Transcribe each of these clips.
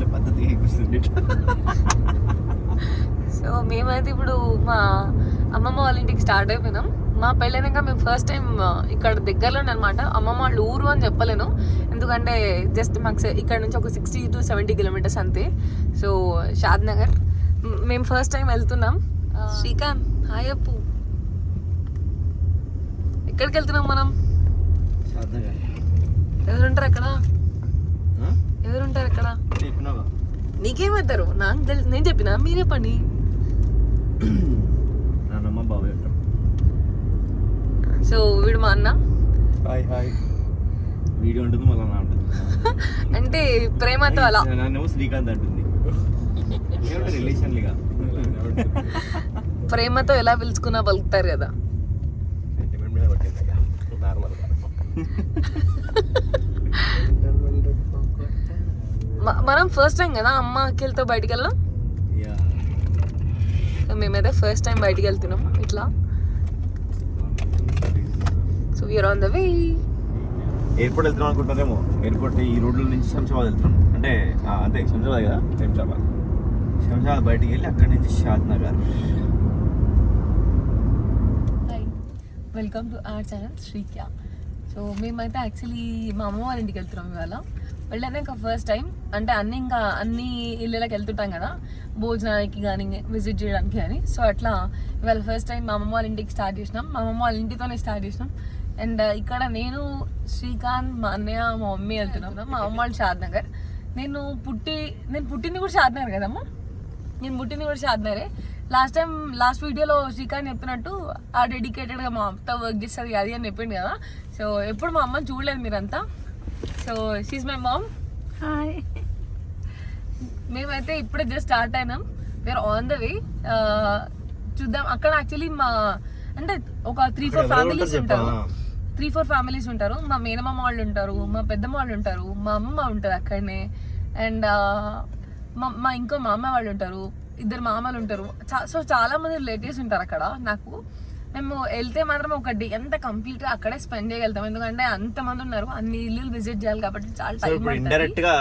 ఇట్లా పద్ధతిగా కూర్చుంది సో మేమైతే ఇప్పుడు మా అమ్మమ్మ వాళ్ళ ఇంటికి స్టార్ట్ అయిపోయినాం. మా పెళ్ళైనాక మేము ఫస్ట్ టైం ఇక్కడ దగ్గరలోనే అనమాట అమ్మమ్మ వాళ్ళ ఊరు అని చెప్పలేను. ఎందుకంటే జస్ట్ మాకు ఇక్కడ నుంచి ఒక సిక్స్టీ టు సెవెంటీ కిలోమీటర్స్ అంతే. So Shadnagar. మేము ఫస్ట్ టైం వెళ్తున్నాం. శ్రీకాంత్ హాయ్ అప్పు. ఎక్కడికి వెళ్తున్నాం మనం? ఎవరుంటారు అక్కడ? ఎవరుంటారు అక్కడ? నీకేమవుతారు? నాకు తెలుసు నేను చెప్పినా? మీరే పని. సో వీడు మా అన్న. Hi hi. వీడియో ఉంటుంది మళ్ళీ నా ఉంటుంది. అంటే ప్రేమతో అలా. నాన్నేమో శ్రీకాంత్ అంటుంది. ఏమంటే రిలేషన్ ఇక ప్రేమతో ఎలా పిలుచుకున్నా పలుకుతారు కదా. సెంటిమెంట్ మీద పట్టింది నార్మల్గా మ- మనం ఫస్ట్ టైం కదా అమ్మ అక్కలతో బయటికి వెళ్ళాం యా సో మేమైతే ఫస్ట్ టైం బయటికి వెళ్తున్నాం ఇట్లా. So we're on the way airport వెళ్తున్నాం అనుకుంటారేమో. ఎయిర్పోర్ట్ ఈ రోడ్ల నుంచి శంషాబాద్ వెళ్తున్నాం. అంటే అంతే శంషాబాద్ కదా? శంషాబాద్. శంషాబాద్ బయటికి వెళ్ళి అక్కడి నుంచి Shadnagar. Welcome to our channel శ్రీక్యా so మేమైతే యాక్చువల్లీ మా అమ్మ వాళ్ళ ఇంటికి వెళ్తున్నాం ఇవాళ. వెళ్ళాక ఫస్ట్ టైం అంటే అన్ని ఇంకా అన్ని ఇళ్ళకి వెళ్తుంటాం కదా. భోజనానికి కానీ విజిట్ చేయడానికి కానీ సో అట్లా ఇవాళ ఫస్ట్ టైం మా అమ్మమ్మ వాళ్ళ ఇంటికి స్టార్ట్ చేసినాం. మా అమ్మమ్మ వాళ్ళ ఇంటితోనే స్టార్ట్ చేసినాం. అండ్ uh, ఇక్కడ నేను శ్రీకాంత్ మా అన్నయ్య మా మమ్మీ వెళ్తున్నాం. మా అమ్మ వాళ్ళు షాద్నగర్ నేను పుట్టి నేను పుట్టింది కూడా షాద్నగర్ కదమ్మా? నేను పుట్టింది కూడా షాద్నగరే లాస్ట్ టైం లాస్ట్ వీడియోలో శ్రీకాంత్ చెప్పినట్టు ఆ డెడికేటెడ్గా మా అమ్మతో వర్క్ చేస్తుంది అది అని చెప్పిండు కదా. సో ఎప్పుడు మా అమ్మని చూడలేదు మీరంతా. So she's my mom hi మేమైతే ఇప్పుడే జస్ట్ స్టార్ట్ అయినాం. వేర్ ఆన్ ద వే చూద్దాం. అక్కడ యాక్చువల్లీ మా అంటే ఒక త్రీ ఫోర్ ఫ్యామిలీస్ ఉంటారు? త్రీ ఫోర్ ఫ్యామిలీస్ ఉంటారు. మా మేనమామ వాళ్ళు ఉంటారు మా పెద్దమ్మ వాళ్ళు ఉంటారు మా అమ్మ ఉంటుంది అక్కడనే. అండ్ మా మా ఇంకో మామ వాళ్ళు ఉంటారు. ఇద్దరు మామలు ఉంటారు. సో చాలా మంది రిలేటివ్స్ ఉంటారు అక్కడ నాకు. మేము వెళ్తే మాత్రం ఒక డే అంతా కంప్లీట్గా అక్కడే స్పెండ్ చేయగలుగుతాం. ఎందుకంటే అంత మంది ఉన్నారు అన్ని ఇల్లు విజిట్ చేయాలి కాబట్టి చాలా టైం ఇండైరెక్ట్గా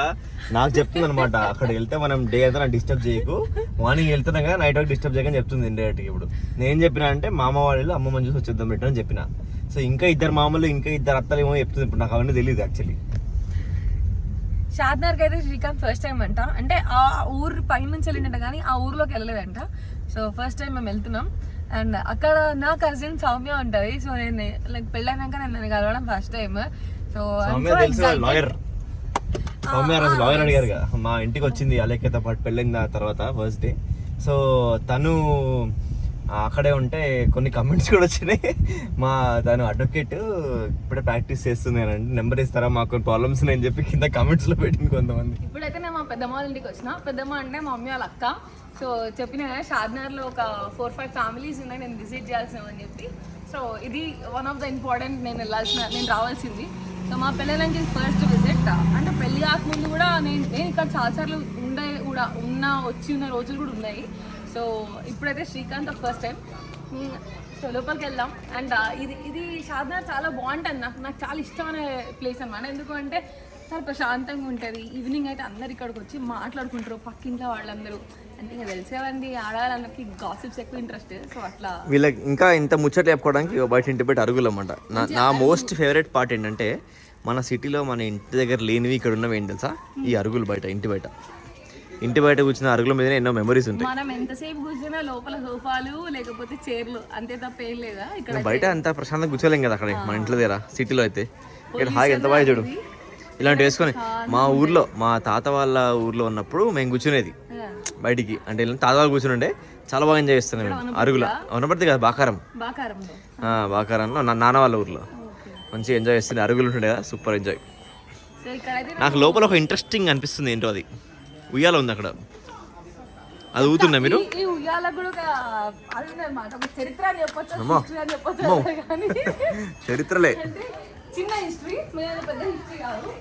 నాకు చెప్తుంది అనమాట అక్కడ వెళ్తే మనం డే అంతా డిస్టర్బ్ చేయకు. మార్నింగ్ వెళ్తున్నాం కదా నైట్ వరకు డిస్టర్బ్ చేయకని చెప్తుంది ఇండైరెక్ట్ ఇప్పుడు. నేను చెప్పిన అంటే మామ వాళ్ళు అమ్మమ్మని చూసి వచ్చేద్దాం పెట్టు అని చెప్పిన. సో ఇంకా ఇద్దరు మామలు ఇంకా ఇద్దరు అత్తలు ఏమో చెప్తుంది ఇప్పుడు నాకు అవన్నీ తెలియదు యాక్చువల్లీ షాద్నగర్కి అయితే శ్రీకాంత్ ఫస్ట్ టైం అంట. అంటే ఆ ఊరు పైనుంచి వెళ్ళిందంట కానీ ఆ ఊర్లోకి వెళ్ళలేదంట. సో ఫస్ట్ టైం మేము వెళ్తున్నాం. అండ్ అక్కడ నా కజిన్ సౌమ్య ఉంటుంది. సో నేను లైక్ పెళ్ళైనాక నేను నన్ను కలవడం first time so Soumya lawyer. Soumya రోజు లాయర్ అడిగారు మా ఇంటికి వచ్చింది అలేఖ్యతో పాటు పెళ్ళిన తర్వాత ఫస్ట్ డే సో తను అక్కడే ఉంటే కొన్ని కమెంట్స్ కూడా వచ్చినాయి. మా తను అడ్వకేట్ ఇప్పుడే ప్రాక్టీస్ చేస్తుంది అని అంటే నెంబర్ ఇస్తారా మాకు కొన్ని ప్రాబ్లమ్స్ నేను చెప్పి కింద కమెంట్స్లో లో పెట్టింది కొంతమంది. ఇప్పుడైతే నేను మా పెద్దమ్మ వాళ్ళ ఇంటికి వచ్చిన. పెద్దమ్మ అంటే మా మమ్మీ వాళ్ళ అక్క. సో చెప్పిన కదా షాద్నగర్లో ఒక ఫోర్ ఫైవ్ ఫ్యామిలీస్ ఉన్నాయి. నేను విజిట్ చేయాల్సినవని చెప్పి. సో ఇది వన్ ఆఫ్ ద ఇంపార్టెంట్ నేను వెళ్ళాల్సిన నేను రావాల్సింది. సో మా పిల్లలకి ఫస్ట్ విజిట్ అంటే పెళ్ళి కాకముందు కూడా నేను నేను ఇక్కడ చాలాసార్లు ఉండే కూడా ఉన్న వచ్చి ఉన్న రోజులు కూడా ఉన్నాయి. సో ఇప్పుడైతే శ్రీకాంత్ ఫస్ట్ టైం సో లోపలికి వెళ్దాం. అండ్ ఇది ఇది షాద్నగర్ చాలా బాగుంటుంది. నాకు నాకు చాలా ఇష్టమైన ప్లేస్ అన్నమాట. ఎందుకంటే చాలా ప్రశాంతంగా ఉంటుంది. ఈవినింగ్ అయితే అందరు ఇక్కడికి వచ్చి మాట్లాడుకుంటారు. పక్కింట్లో వాళ్ళందరూ. అంటే ఇంకా తెలిసేవండి. ఆడవాళ్ళందరికీ గాసిప్స్ ఎక్కువ ఇంట్రెస్ట్ సో అట్లా. వీళ్ళకి ఇంకా ఇంత ముచ్చట చెప్పుకోవడానికి బయట ఇంటి బయట అరుగులు అన్నమాట. నా నా మోస్ట్ ఫేవరెట్ పార్ట్ ఏంటంటే మన సిటీలో మన ఇంటి దగ్గర లేనివి ఇక్కడ ఉన్నవి ఏంటి తెలుసా? ఈ అరుగులు బయట ఇంటి బయట. ఇంటి బయట కూర్చున్న అరుగుల మీదనే ఎన్నో మెమరీస్ ఉంటాయి. మనం ఎంతసేపు కూర్చున్నా లోపల సోఫాలు లేకపోతే చైర్లు అంతే తప్ప ఏం లేదా? ఇక్కడ బయట అంత ప్రశాంతంగా కూర్చోలేం కదా అక్కడ మన ఇంట్లో దగ్గర సిటీలో అయితే. ఇక్కడ హాయి ఎంత బాగా చూడు. ఇలాంటి వేసుకొని మా ఊర్లో మా తాత వాళ్ళ ఊర్లో ఉన్నప్పుడు మేము కూర్చునేది. బయటికి అంటే ఇలా తాత వాళ్ళు కూర్చుని ఉండే చాలా బాగా ఎంజాయ్ చేస్తున్నాం మేము. అరుగుల ఉన్నపడితే కదా బాకారం. బాకారంలో. నా నాన్న వాళ్ళ ఊర్లో. మంచిగా ఎంజాయ్ చేస్తుంది అరుగులు ఉంటుండే కదా సూపర్ ఎంజాయ్ నాకు లోపల ఒక ఇంట్రెస్టింగ్ అనిపిస్తుంది ఏంటో అది. ఉయ్యాల ఉంది అక్కడ. అది ఊతుందా మీరు? ఈ- ఉయ్యాలకు కూడా ఒక అది ఉందన్నమాట ఒక చరిత్ర అని చెప్పొచ్చు అని చెప్పొచ్చు. కానీ. చరిత్రలే. అంటే చిన్న హిస్టరీ పెద్ద హిస్టరీ కాదు.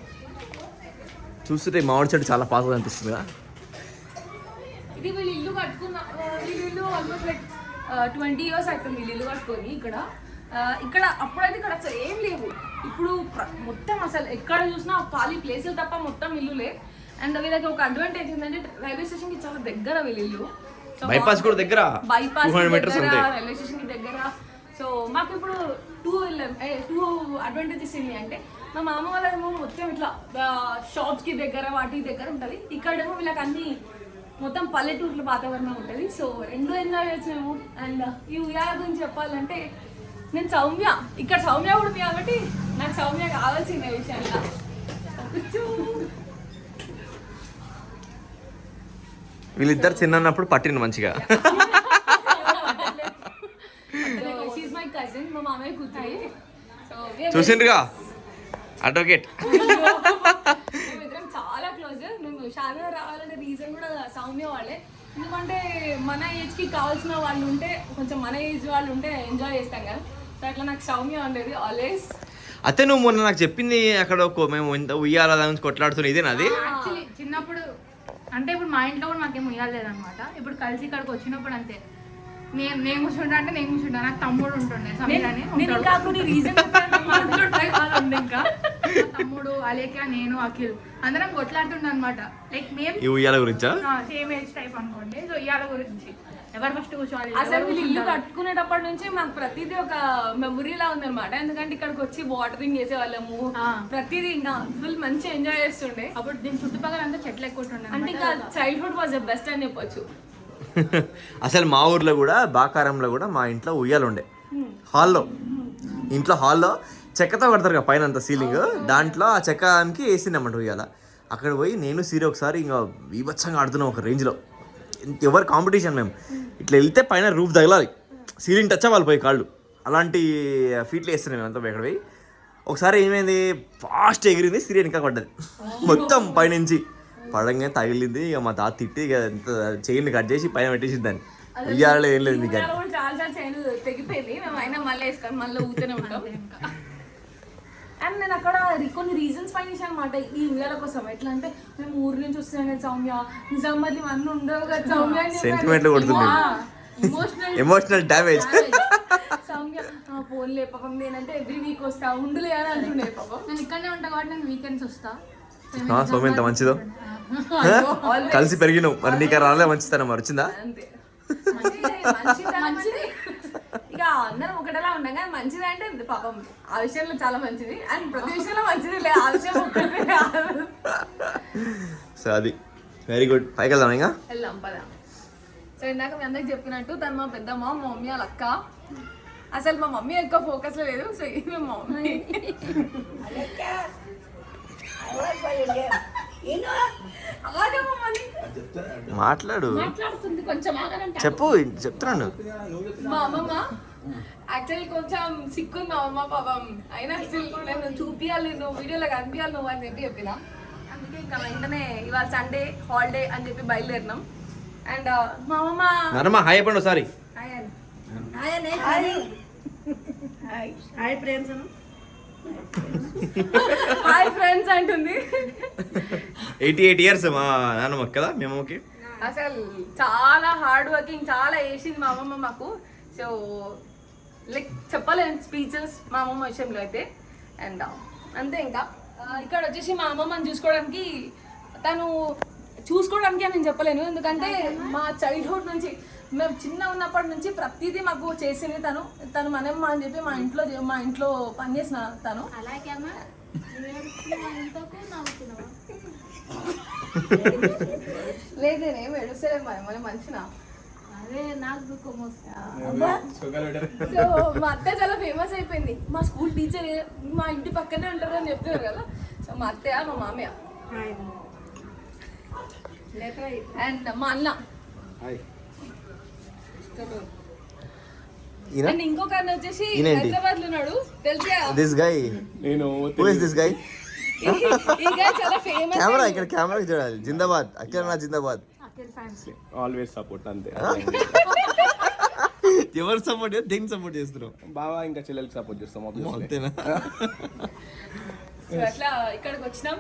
చూస్తుంటే మామిడి చెట్టు చాలా పాతగా అనిపిస్తుంది కదా. ఇది వీళ్ళు ఇల్లు కట్టుకున్న వీళ్ళు ఇల్లు ఆల్మోస్ట్ లైక్ ట్వంటీ ఇయర్స్ అవుతుంది వీళ్ళు ఇల్లు కట్టుకొని ఇక్కడ. ఆ, ఇక్కడ అప్పుడైతే ఇక్కడ అసలు ఏం లేవు. ఇప్పుడు ప్ర- మొత్తం అసలు ఎక్కడ చూసినా ఖాళీ ప్లేసులు తప్ప మొత్తం ఇల్లులే. అండ్ వీళ్ళకి ఒక అడ్వాంటేజ్ ఏంటంటే రైల్వే స్టేషన్కి చాలా దగ్గర వీళ్ళ. Bypass కూడా దగ్గర? బైపాస్ 200 meters ఉంటాయి. రైల్వే స్టేషన్కి దగ్గర. సో మాకు ఇప్పుడు టూ టూ అడ్వాంటేజెస్ ఏంటి అంటే మా మామ వాళ్ళేమో మొత్తం ఇట్లా షాప్స్కి దగ్గర వాటి దగ్గర ఉంటది. ఇక్కడేమో వీళ్ళకి అన్ని మొత్తం పల్లెటూర్ల వాతావరణం ఉంటుంది. సో రెండు ఎంజాయ్ చేయొచ్చు మేము అండ్ ఈ ఉయ్యాల గురించి చెప్పాలంటే నేను సౌమ్య ఇక్కడ సౌమ్య కూడా ఉంది కాబట్టి నాకు సౌమ్య కావాల్సిన విషయంలో. వీళ్ళిద్దరు చిన్నప్పుడు పట్టింది మంచిగా. చూసిండ్రుగా? అడ్వకేట్ చాలా క్లోజ్ మేము షాదర్ రావాలనే రీజన్ కూడా సౌమ్య వాళ్ళే. ఎందుకంటే మన ఏజ్కి కావాల్సిన వాళ్ళు ఉంటే కొంచెం మన ఏజ్ వాళ్ళు ఉంటే ఎంజాయ్ చేస్తాం కదా. సో అట్లా నాకు సౌమ్య ఉండేది ఆల్వేస్ అయితే నువ్వు మొన్న నాకు చెప్పింది అక్కడ మేము ఉయ్యాల దాని గురించి కొట్లాడుతున్నా అది? యాక్చువల్లీ చిన్నప్పుడు అంటే ఇప్పుడు మా ఇంట్లో కూడా మాకేం ఉయ్యాలేదు అనమాట ఇప్పుడు కలిసి ఇక్కడికి వచ్చినప్పుడు అంతే. నేను నేను కూర్చుంటా అంటే నేను కూర్చుంటా. నాకు తమ్ముడు ఉంటుండే. ఇంకా. తమ్ముడు అలేఖ్య నేను అఖిల్ అందరం కొట్లాడుతుండే అనమాట. లైక్ మేము ఈ ఉయ్యాల గురించా? సేమ్ ఏజ్ టైప్ అనుకోండి. సో ఇవాళ గురించి. ఎవరు ఫస్ట్ కూర్చోవాలి? అసలు వీళ్ళు ఇల్లు? కట్టుకునేటప్పటి నుంచి మాకు ప్రతిదీ ఒక మెమొరీ లా ఉందన్నమాట. ఎందుకంటే ఇక్కడికి వచ్చి వాటరింగ్ చేసేవాళ్ళము. ప్రతిదీ ఇంకా ఫుల్ మంచి ఎంజాయ్ చేస్తుండే. అప్పుడు దీని చుట్టుపక్కల అంతా చెట్లు ఎక్కువ ఉంటుండే అంటే ఇంకా చైల్డ్హుడ్ వాజ్ ద బెస్ట్ అని చెప్పొచ్చు. అసలు మా ఊర్లో కూడా బాకారంలో కూడా మా ఇంట్లో ఉయ్యాలు ఉండే. హాల్లో. ఇంట్లో హాల్లో చెక్కతో కడతారు కదా పైన అంత సీలింగ్ దాంట్లో ఆ చెక్కకి వేసిందన్నమాట ఉయ్యాల. అక్కడ పోయి నేను సీరి ఒకసారి ఇంకా విభత్సంగా ఆడుతున్నాం ఒక రేంజ్లో ఎవరు కాంపిటీషన్ మేము ఇట్లా వెళ్తే పైన రూఫ్ తగలాలి. సీలింగ్ టచ్ అవ్వాలి పోయి కాళ్ళు. అలాంటి ఫీట్లు వేస్తున్నాం మేము అంతా పోయి ఒకసారి ఏమైంది? ఫాస్ట్ ఎగిరింది సిరి వెనక పడ్డది. మొత్తం పైనుంచి. పడంగా తగిలింది. ఇక మా తాత తిట్టి ఇక ఎంత చైన్ కట్ చేసి పైన పెట్టేసి దాన్ని. ఉయ్యాలలో ఏం లేదు మీకు అండ్ నేను అక్కడ కొన్ని రీజన్స్ ఫైన్ చేశాను అనమాట ఈ ఉయ్యాల కోసం ఎట్లా అంటే మేము ఊరు నుంచి వస్తున్నాం కదా సౌమ్య. నిజామాబాద్ ఇవన్నీ ఉండవు కదా సౌమ్య. Sentimental కొడుతుంది. ఆ, ఎమోషనల్ ఎమోషనల్ డ్యామేజ్ సౌమ్య ఆ, పోన్లే పాపం. నేనంటే ఎవ్రీ వీక్ వస్తా ఉండులే అని అంటుండే పాపం. నేను ఇక్కడనే ఉంటా కాబట్టి నేను వీకెండ్స్ వస్తా. సోమ ఎంత మంచిదో. కలిసి పెరిగినావు. మరి నీకు రాలే మంచితనం మరి వచ్చిందా అంతే మంచిదే, మంచిదా మంచిది ఇక అందరం ఒకటేలా ఉన్నాం కానీ మంచిది అంటే పాపం ఆ విషయంలో చాలా మంచిది. అండ్ ప్రతి విషయంలో మంచిది లే ఆ విషయం ఒక్కటే కాదు. సో అది. వెరీ గుడ్ పైకి వెళ్దాం ఇంకా? వెళ్దాం పద. సో ఇందాక మీ అందరికి చెప్పినట్టు తను మా పెద్దమ్మ మా మమ్మీ వాళ్ళ అక్క. అసలు మా మమ్మీ ఎక్కువ ఫోకస్లో లేదు సో ఇది మా మమ్మీ. మాట్లాడు. మాట్లాడుతుంది కొంచెం ఆగనంటే చెప్పు చెప్తున్నాను. మా అమ్మమ్మ యాక్చువల్లీ కొంచెం సిక్కుంది మా అమ్మ పాపం. అయినా స్టిల్ నేను చూపియాలి నువ్వు వీడియోలో కనిపించాలి నువ్వు అని చెప్పి చెప్పిన. అందుకే ఇంకా వెంటనే ఇవాళ సండే హాలిడే అని చెప్పి బయలుదేరినాం. అండ్ మా అమ్మమ్మ నరమ హాయ్ చెప్పండి ఒకసారి. హాయ్ ఫ్రెండ్స్ అంటుంది. ఎయిటీ ఎయిట్ ఇయర్స్ మా నాన్నమ్మ కదా మీ అమ్మకి అసలు చాలా హార్డ్ వర్కింగ్ చాలా వేసింది మా అమ్మమ్మ మాకు. సో లైక్ చెప్పలేను స్పీచెస్ మా అమ్మమ్మ విషయంలో అయితే. అండ్ అంతే ఇంకా. ఇక్కడ వచ్చేసి మా అమ్మమ్మని చూసుకోవడానికి తను చూసుకోవడానికి అని నేను చెప్పలేను. ఎందుకంటే మా చైల్డ్హుడ్ నుంచి మేము చిన్న ఉన్నప్పటి నుంచి ప్రతిదీ మాకు చేసింది తను. తను మనమ్మ అని చెప్పి మా ఇంట్లో మా ఇంట్లో పనిచేసిన తను. లేదు నేనేం ఎడుస్తలేదు మరి మంచినా? సో మా అత్త చాలా ఫేమస్ అయిపోయింది. మా స్కూల్ టీచర్ మా ఇంటి పక్కనే ఉంటారు అని చెప్తున్నారు కదా. సో మా అత్తయ్య మా మామయ్య. అండ్ మా అన్న. ఈయన? అండ్ ఇంకొక అన్న వచ్చేసి ఈయనేంటి? హైదరాబాద్లో ఉన్నాడు. తెలుసా? దిస్ గై నేను హూ ఇస్ దిస్ గై ఈ guy చాలా ఫేమస్ కెమెరా ఇక్కడ కెమెరా చూడాలి. జిందాబాద్. అక్కడ నా జిందాబాద్? అఖిల్ ఫ్యాన్స్ ఆల్వేస్ సపోర్ట్ అంతే. ఎవరు సపోర్ట్ దేనికి సపోర్ట్ చేస్తున్నావు బాగా ఇంకా చెల్లెలకి సపోర్ట్ చేస్తాం. అంతేనా? అట్లా ఇక్కడికి వచ్చినాం.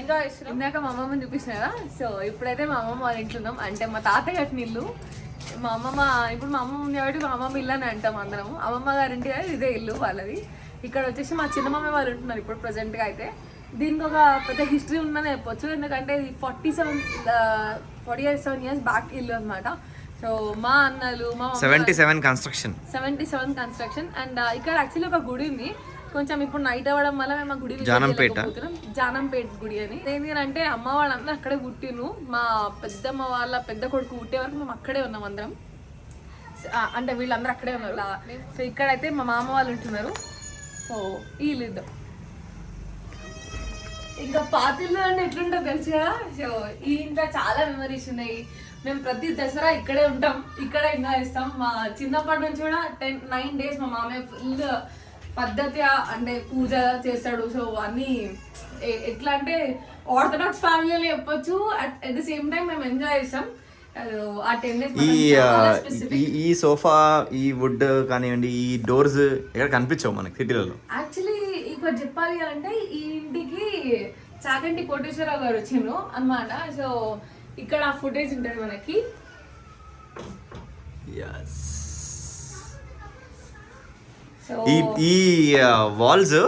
ఎంజాయ్ చేస్తున్నాం. ఇందాక మా అమ్మమ్మని చూపించిన కదా సో ఇప్పుడైతే మా అమ్మమ్మ వాళ్ళ ఇంట్లో ఉన్నాం. అంటే మా తాతయ్య కట్టిన ఇల్లు మా అమ్మమ్మ ఇప్పుడు మా అమ్మమ్మ ఉంది కాబట్టి మా అమ్మమ్మ ఇల్లు అని అంటాం అందరం. అమ్మమ్మ గారింటి ఇదే ఇల్లు వాళ్ళది. ఇక్కడ వచ్చేసి మా చిన్నమమ్మ వాళ్ళు ఉంటున్నారు ఇప్పుడు ప్రజెంట్గా అయితే. దీనికి ఒక పెద్ద హిస్టరీ ఉందని చెప్పొచ్చు. ఎందుకంటే ఇది forty seven forty seven years back ఇల్లు అనమాట సో మా అన్నలు మా seventy seven construction seventy seven construction and ఇక్కడ యాక్చువల్లీ ఒక గుడి ఉంది. కొంచెం ఇప్పుడు నైట్ అవ్వడం వల్ల మేము గుడి జానంపేట? జానంపేట గుడి అని. ఏంటి అంటే అమ్మ వాళ్ళందరూ అక్కడే పుట్టిను మా పెద్దమ్మ వాళ్ళ పెద్ద కొడుకు పుట్టే వరకు మేము అక్కడే ఉన్నాం అందరం. అంటే వీళ్ళందరూ అక్కడే ఉన్నారు. సో ఇక్కడైతే మా మామ వాళ్ళు ఉంటున్నారు. సో వీళ్ళు ఇద్దరు ఇంకా పాతిల్లు అంటే ఎట్లుంటో తెలుసు కదా? సో ఈ ఇంట్లో చాలా మెమరీస్ ఉన్నాయి. మేము ప్రతి దసరా ఇక్కడే ఉంటాం. ఇక్కడే ఎంజాయ్ చేస్తాం. మా చిన్నప్పటి నుంచి కూడా టెన్ నైన్ డేస్ మా మామయ్య ఫుల్ పద్ధతిగా అంటే పూజ చేస్తాడు. సో అన్నీ ఎట్లా అంటే ఆర్థడాక్స్ ఫ్యామిలీ అని చెప్పొచ్చు. అట్ ద సేమ్ టైం మేము ఎంజాయ్ డేస్ ఈ ఈ సోఫా ఈ వుడ్ కానివ్వండి ఈ డోర్స్ ఎక్కడ కనిపించవు మనకి సిటీలలో? యాక్చువల్లీ ఇక్కడ చెప్పాలి అంటే ఈ ఇంటికి చాగంటి కోటేశ్వరరావు గారు వచ్చిండ్రు అన్నమాట. సో ఇక్కడ ఆ ఫుటేజ్ ఉంటుంది మనకి. ఈ ఈ వాల్స్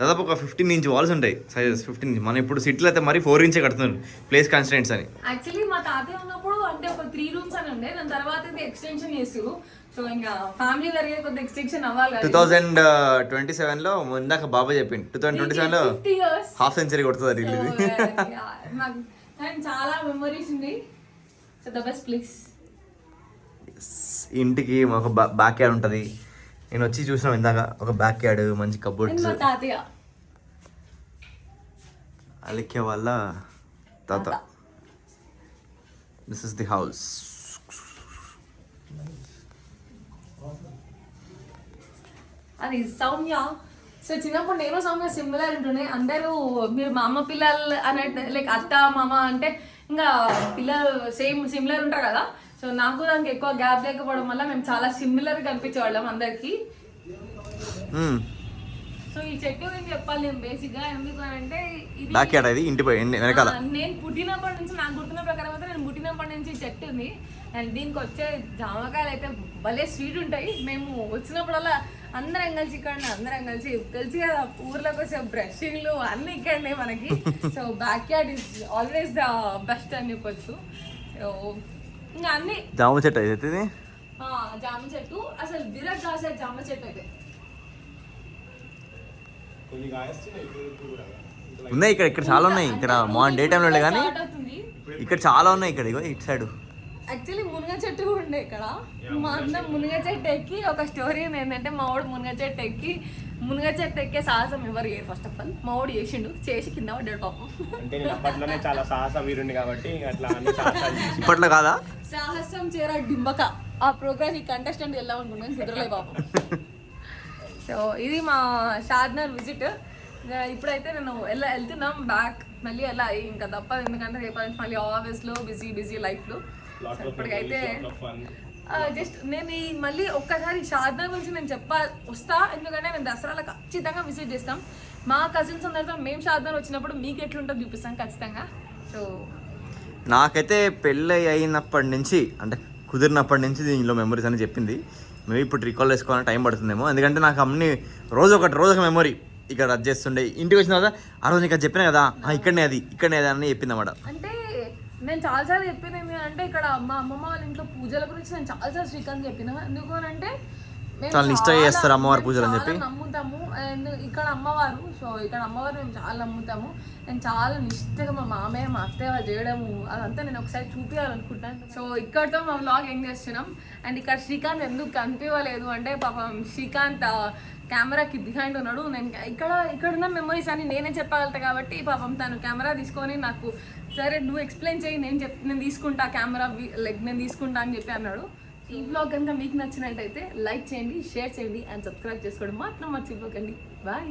దాదాపు ఒక ఫిఫ్టీన్ ఇంచ్ వాల్స్ ఉంటాయి. సైజెస్ ఫిఫ్టీన్ ఇంచ్ మనం ఇప్పుడు సిటీలో అయితే మరి ఫోర్ ఇంచే కడుతున్నారు ప్లేస్ కన్స్టెంట్స్ అని. యాక్చువల్లీ మా తాతయ్య ఉన్నప్పుడు అంటే ఒక త్రీ రూమ్స్ అని ఉండే. దాని తర్వాత ఎక్స్టెన్షన్ చేసారు సో ఇంకా ఫ్యామిలీ కొద్ది ఎక్స్టెన్షన్ అవ్వాలి టూ థౌజండ్ ట్వంటీ సెవెన్లో ఇందాక బాబా చెప్పింది two thousand twenty fifty years half century కొడుతుంది ఇది చాలా మెమరీస్ ఉంది. సో ద బెస్ట్ ప్లేస్ ఇంటికి ఒక బ్యాక్ యార్డ్ ఉంటుంది. నేను వచ్చి చూసినాం ఇందాక ఒక బ్యాక్ యార్డ్ మంచి కబోర్డ్స్ అలిఖ్య వాళ్ళ తాత. దిస్ ఇస్ ది హౌస్ అది సౌమ్య. సో చిన్నప్పుడు నేను సౌమ్య సిమిలర్ ఉంటుండే. అందరూ మీరు మా అమ్మ పిల్లలు అన్నట్టు లైక్ అత్త మామ అంటే ఇంకా పిల్లలు సేమ్ సిమిలర్ ఉంటారు కదా. సో నాకు దానికి ఎక్కువ గ్యాప్ లేకపోవడం వల్ల మేము చాలా సిమిలర్ కనిపించేవాళ్ళం అందరికి. సో ఈ చెట్టు గురించి చెప్పాలి నేను బేసిక్గా ఎందుకు అని అంటే ఇది ఇంటి వెనకాల. నేను పుట్టినప్పటి నుంచి నాకు గుర్తున్న ప్రకారం అయితే నేను పుట్టినప్పటి నుంచి ఈ చెట్టు ఉంది. అండ్ దీనికి వచ్చే జామకాయలు అయితే భలే స్వీట్ ఉంటాయి. మేము వచ్చినప్పుడల్లా అందరం కలిసి ఇక్కడ అందరం కలిసి తెలిసి కదా ఊర్లోకి వచ్చే బ్రషింగ్లు అన్ని ఇక్కడనే మనకి. So back yard is always the best అని చెప్పొచ్చు. సో ఇంకా అన్ని జామ చెట్టు అయితే ఇది? ఆ, జామ చెట్టు. అసలు విరగ్ కాసే జామ చెట్టు అయితే. ఉన్నాయి ఇక్కడ ఇక్కడ చాలా ఉన్నాయి. ఇక్కడ మార్నింగ్ డే టైంలో కానీ ఇక్కడ చాలా ఉన్నాయి ఇక్కడ ఇగో ఇటు సైడ్. యాక్చువల్లీ మునగ చెట్టు కూడా ఉండే ఇక్కడ. మా అన్న మునగ చెట్టు ఎక్కి ఒక స్టోరీ ఉంది ఏంటంటే మా వాడు మునగ చెట్టు ఎక్కి మునగ చెట్టు ఎక్కే సాహసం ఎవరు చేయరు ఫస్ట్ ఆఫ్ ఆల్ మా వాడు చేసిండు చేసి కింద పడ్డాడు పాపం. అంటే నేను అప్పట్లోనే చాలా సాహస వీరుండి కాబట్టి అట్లా ఇప్పట్లో కాదా? సాహసం చేర డింబక. ఆ ప్రోగ్రామ్ ఈ కంటెస్టెంట్ వెళ్దాం అనుకున్నాను కుదరలే పాపం. సో ఇది మా షాద్నర్ విజిట్ ఇప్పుడైతే నేను వెళ్ళ వెళ్తున్నాం బ్యాక్ మళ్ళీ వెళ్ళాలి ఇంకా తప్పదు ఎందుకంటే రేపటి నుంచి మళ్ళీ ఆఫీస్లో బిజీ బిజీ లైఫ్లో ఇప్పటికైతే జస్ట్ నేను ఈ మళ్ళీ ఒక్కసారి షార్దా గురించి నేను చెప్పా వస్తా ఎందుకంటే నేను దసరాలో ఖచ్చితంగా విజిట్ చేస్తాం. మా కజిన్స్ అందరితో మేము షార్దా వచ్చినప్పుడు మీకు ఎట్లుంటుందో చూపిస్తాం ఖచ్చితంగా. సో నాకైతే పెళ్ళి అయినప్పటి నుంచి అంటే కుదిరినప్పటి నుంచి దీనిలో మెమరీస్ అని చెప్పింది. మేబీ ఇప్పుడు రికాల్ చేసుకోవాలని టైం పడుతుందేమో. ఎందుకంటే నాకు అన్ని రోజు ఒకటి రోజు ఒక మెమరీ ఇక్కడ అది చేస్తుండే. ఇంటికి వచ్చిన తర్వాత ఆ రోజు ఇక్కడ చెప్పినా కదా? ఇక్కడనే అది ఇక్కడనే అది అని చెప్పింది అన్నమాట అంటే నేను చాలాసార్లు చెప్పింది అంటే ఇక్కడ మా అమ్మమ్మ వాళ్ళ ఇంట్లో పూజల గురించి నేను చాలాసార్లు శ్రీకాంత్ చెప్పిన. ఎందుకు అంటే చాలా నిష్టగా చేస్తారు అమ్మవారి మేము పూజలు అని చెప్పి. నమ్ముతాము. అండ్ ఇక్కడ అమ్మవారు సో ఇక్కడ అమ్మవారు మేము చాలా నమ్ముతాము. నేను చాలా నిష్టగా మా మామయ్య మా అత్తయ్య చేయడము అదంతా నేను ఒకసారి చూపించాలనుకుంటాను సో ఇక్కడతో మా వ్లాగ్ ఎండ్ చేస్తున్నాం. అండ్ ఇక్కడ శ్రీకాంత్ ఎందుకు కనిపించలేదు అంటే పాపం శ్రీకాంత్ కెమెరాకి బిహైండ్ ఉన్నాడు. నేను ఇక్కడ ఇక్కడ ఉన్న మెమరీస్ అన్ని నేనే చెప్పగలుగుతా కాబట్టి పాపం తను కెమెరా తీసుకొని నాకు సరే నువ్వు ఎక్స్ప్లెయిన్ చేయి నేను చెప్ నేను తీసుకుంటా కెమెరా లైక్ నేను తీసుకుంటా అని చెప్పి అన్నాడు. ఈ బ్లాగ్ కనుక మీకు నచ్చినట్టయితే లైక్ చేయండి షేర్ చేయండి అండ్ సబ్స్క్రైబ్ చేసుకోవడం మాత్రం మర్చిపోకండి. బాయ్